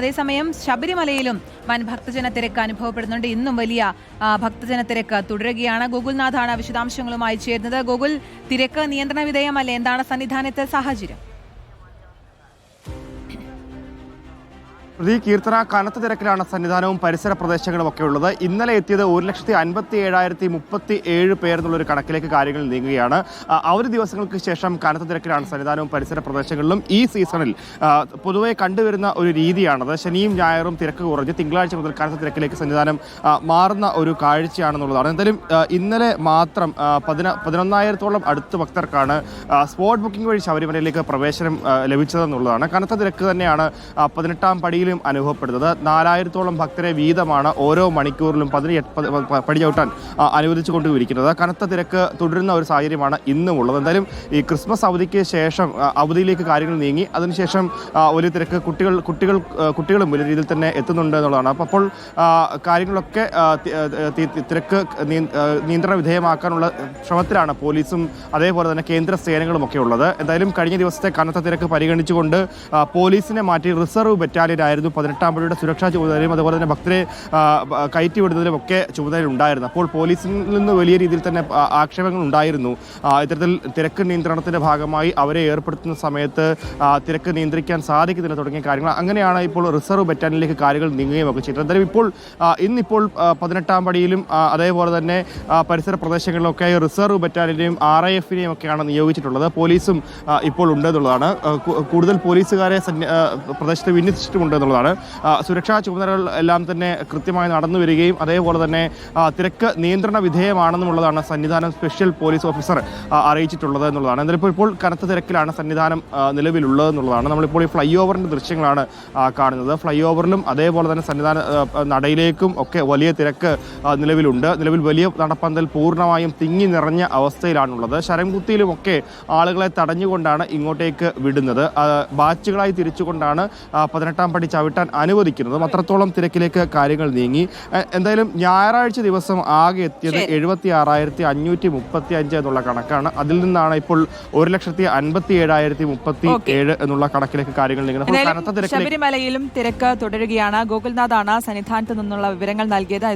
അതേസമയം ശബരിമലയിലും വൻ ഭക്തജന തിരക്ക് അനുഭവപ്പെടുന്നുണ്ട്. ഇന്നും വലിയ ഭക്തജന തിരക്ക് തുടരുകയാണ്. ഗോകുൽനാഥാണ് വിശദാംശങ്ങളുമായി ചേരുന്നത്. ഗോകുൽ തിരക്ക് നിയന്ത്രണ വിധേയമല്ലേ? എന്താണ് സന്നിധാനത്തെ സാഹചര്യം? പ്രതി കീർത്തന കനത്ത തിരക്കിലാണ് സന്നിധാനവും പരിസര പ്രദേശങ്ങളും ഒക്കെ ഉള്ളത്. ഇന്നലെ എത്തിയത് ഒരു ലക്ഷത്തി അൻപത്തി ഏഴായിരത്തി മുപ്പത്തി ഏഴ് പേർ എന്നുള്ളൊരു കണക്കിലേക്ക് കാര്യങ്ങൾ നീങ്ങുകയാണ്. ആ, അവധി ദിവസങ്ങൾക്ക് ശേഷം കനത്ത തിരക്കിലാണ് സന്നിധാനവും പരിസര പ്രദേശങ്ങളിലും ഈ സീസണിൽ പൊതുവെ കണ്ടുവരുന്ന ഒരു രീതിയാണത്. ശനിയും ഞായറും തിരക്ക് കുറഞ്ഞ് തിങ്കളാഴ്ച മുതൽ കനത്ത തിരക്കിലേക്ക് സന്നിധാനം മാറുന്ന ഒരു കാഴ്ചയാണെന്നുള്ളതാണ്. എന്തായാലും ഇന്നലെ മാത്രം പതിന പതിനൊന്നായിരത്തോളം അടുത്ത് ഭക്തർക്കാണ് സ്പോട്ട് ബുക്കിംഗ് വഴി ശബരിമലയിലേക്ക് പ്രവേശനം ലഭിച്ചതെന്നുള്ളതാണ്. കനത്ത തിരക്ക് തന്നെയാണ് പതിനെട്ടാം പതിനെട്ടാം പടിയിലും അനുഭവപ്പെടുന്നത്. നാലായിരത്തോളം ഭക്തരെ വീതമാണ് ഓരോ മണിക്കൂറിലും പതിനെട്ട് അനുവദിച്ചു കൊണ്ടുവരിക്കുന്നത് കനത്ത തിരക്ക് തുടരുന്ന ഒരു സാഹചര്യമാണ് ഇന്നും ഉള്ളത്. എന്തായാലും ഈ ക്രിസ്മസ് അവധിക്ക് ശേഷം അവധിയിലേക്ക് കാര്യങ്ങൾ നീങ്ങി അതിനുശേഷം വലിയ തിരക്ക് കുട്ടികൾ കുട്ടികൾ കുട്ടികളും വലിയ രീതിയിൽ തന്നെ എത്തുന്നുണ്ട് എന്നുള്ളതാണ്. അപ്പോൾ കാര്യങ്ങളൊക്കെ തിരക്ക് നിയന്ത്രണ വിധേയമാക്കാനുള്ള ശ്രമത്തിലാണ് പോലീസും അതേപോലെ തന്നെ കേന്ദ്ര സേനകളും ഒക്കെ ഉള്ളത്. എന്തായാലും കഴിഞ്ഞ ദിവസത്തെ കനത്ത തിരക്ക് പരിഗണിച്ചുകൊണ്ട് പോലീസിനെ മാറ്റി റിസർവ് ബറ്റാലിയൻ ആയിരുന്നു പതിനെട്ടാം പടിയുടെ സുരക്ഷാ ചുമതലയും അതുപോലെ തന്നെ ഭക്തരെ കയറ്റി വിടുന്നതിലും ഒക്കെ ചുമതല ഉണ്ടായിരുന്നു. അപ്പോൾ പോലീസിൽ നിന്ന് വലിയ രീതിയിൽ തന്നെ ആക്ഷേപങ്ങൾ ഉണ്ടായിരുന്നു. ഇത്തരത്തിൽ തിരക്ക് നിയന്ത്രണത്തിന്റെ ഭാഗമായി അവരെ ഏർപ്പെടുത്തുന്ന സമയത്ത് തിരക്ക് നിയന്ത്രിക്കാൻ സാധിക്കുന്നില്ല തുടങ്ങിയ കാര്യങ്ങൾ. അങ്ങനെയാണ് ഇപ്പോൾ റിസർവ് ബറ്റാലിയനിലേക്ക് കാര്യങ്ങൾ നീങ്ങുകയും ഒക്കെ ചെയ്തത്. എന്തായാലും ഇപ്പോൾ ഇന്നിപ്പോൾ പതിനെട്ടാം പടിയിലും അതേപോലെ തന്നെ പരിസര പ്രദേശങ്ങളിലൊക്കെ റിസർവ് ബറ്റാലിയനെയും ആർ ഐ എഫിനെയും ഒക്കെയാണ് നിയോഗിച്ചിട്ടുള്ളത്. പോലീസും ഇപ്പോൾ ഉണ്ടെന്നുള്ളതാണ് കൂടുതൽ പോലീസുകാരെ പ്രദേശത്ത് വിന്യസിച്ചിട്ടുമുണ്ട് എന്നുള്ളതാണ്. സുരക്ഷാ ചുമതലകൾ എല്ലാം തന്നെ കൃത്യമായി നടന്നു വരികയും അതേപോലെ തന്നെ തിരക്ക് നിയന്ത്രണ വിധേയമാണെന്നുള്ളതാണ് സന്നിധാനം സ്പെഷ്യൽ പോലീസ് ഓഫീസർ അറിയിച്ചിട്ടുള്ളത് എന്നുള്ളതാണ്. എന്നാലിപ്പോൾ ഇപ്പോൾ കനത്ത തിരക്കിലാണ് സന്നിധാനം നിലവിലുള്ളത് എന്നുള്ളതാണ്. നമ്മളിപ്പോൾ ഈ ഫ്ലൈ ഓവറിന്റെ ദൃശ്യങ്ങളാണ് കാണുന്നത്. ഫ്ലൈ ഓവറിലും അതേപോലെ തന്നെ സന്നിധാന നടയിലേക്കും ഒക്കെ വലിയ തിരക്ക് നിലവിലുണ്ട്. നിലവിൽ വലിയ നടപ്പന്തൽ പൂർണമായും തിങ്ങി നിറഞ്ഞ അവസ്ഥയിലാണുള്ളത്. ശരംകുത്തിയിലുമൊക്കെ ആളുകളെ തടഞ്ഞുകൊണ്ടാണ് ഇങ്ങോട്ടേക്ക് വിടുന്നത്. ബാച്ചുകളായി തിരിച്ചുകൊണ്ടാണ് പതിനെട്ടാം പടി ചവിട്ടാൻ അനുവദിക്കുന്നതും. അത്രത്തോളം തിരക്കിലേക്ക് കാര്യങ്ങൾ നീങ്ങി. എന്തായാലും ഞായറാഴ്ച ദിവസം ആകെ എത്തിയത് എഴുപത്തി ആറായിരത്തി അഞ്ഞൂറ്റി മുപ്പത്തി അഞ്ച് എന്നുള്ള കണക്കാണ്. അതിൽ നിന്നാണ് ഇപ്പോൾ ഒരു ലക്ഷത്തി അൻപത്തി ഏഴായിരത്തി മുപ്പത്തി ഏഴ് എന്നുള്ള കണക്കിലേക്ക് കാര്യങ്ങൾ നീങ്ങുന്നത്. ശബരിമലയിലും തിരക്ക് തുടരുകയാണ്. ഗോകുൽനാഥാണ് സന്നിധാനത്ത് നിന്നുള്ള വിവരങ്ങൾ നൽകിയത്.